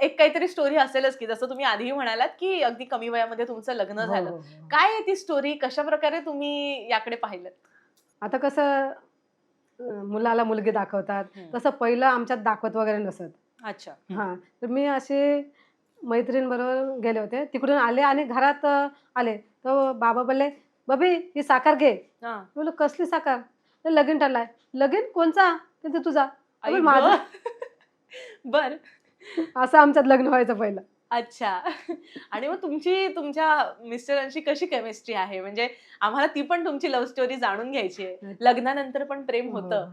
एक काहीतरी स्टोरी असेलच की जसं तुम्ही आधीही म्हणालात की अगदी कमी वयामध्ये तुमचं लग्न हो, झालं. हो, हो. काय आहे ती स्टोरी कशा प्रकारे तुम्ही याकडे पाहिलं आता कसं मुलाला मुलगी दाखवतात. तसं पहिलं आमच्यात दाखवत वगैरे नसत. अच्छा. हा. तर मी असे मैत्रीणबरोबर गेले होते. तिकडून आले आणि घरात आले. तर बाबा बोलले बबी ही साखर घे. बोललो कसली साखर? लगीन ठरलाय. लगीन? कोणचा? तुझा. माझं. बर. असं आमच्यात लग्न व्हायचं पहिलं. अच्छा. आणि मग तुमची तुमच्या मिस्टरांशी कशी केमिस्ट्री आहे? म्हणजे आम्हाला ती पण तुमची लव्ह स्टोरी जाणून घ्यायची आहे. लग्नानंतर पण प्रेम होतं.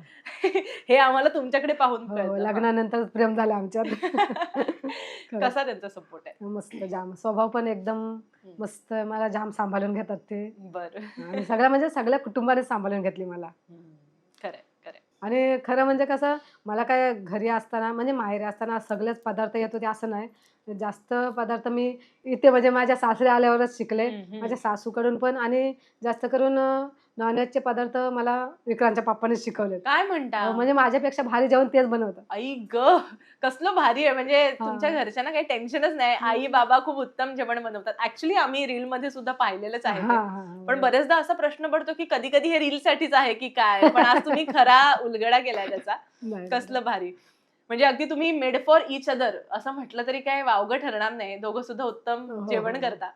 हे आम्हाला तुमच्याकडे पाहून हो. लग्नानंतर प्रेम झालं आमच्यात. खरं. कसा त्यांचा सपोर्ट आहे? मस्त जाम. स्वभाव पण एकदम मस्त मला जाम सांभाळून घेतात ते. बर. आणि सगळ्या म्हणजे सगळ्या कुटुंबाने सांभाळून घेतली मला. खरंय आणि खरं म्हणजे कसं मला काय घरी असताना म्हणजे माहेरी असताना सगळेच पदार्थ येत होते असं नाही जास्त पदार्थ मी इथे म्हणजे माझ्या सासरे आल्यावरच शिकले. माझ्या सासूकडून पण आणि जास्त करून नॉनव्हेजचे पदार्थ मला विक्रांतच्या पप्पाने शिकवले काय म्हणता? म्हणजे माझ्यापेक्षा भारी जेवण तेच बनवतात आई ग कसलं भारी आहे. म्हणजे तुमच्या घरच्यांना काही टेन्शनच नाही. आई बाबा खूप उत्तम जेवण बनवतात. ऍक्च्युली आम्ही रील मध्ये सुद्धा पाहिलेलंच आहे. पण बरेचदा असा प्रश्न पडतो की कधी कधी हे रील साठीच आहे की काय? पण आज तुम्ही खरा उलगडा केलाय त्याचा. कसलं भारी. म्हणजे अगदी तुम्ही मेड फॉर इच अदर असं म्हटलं तरी काय वावगं ठरणार नाही. दोघं सुद्धा उत्तम हो, हो, जेवण हो. करता.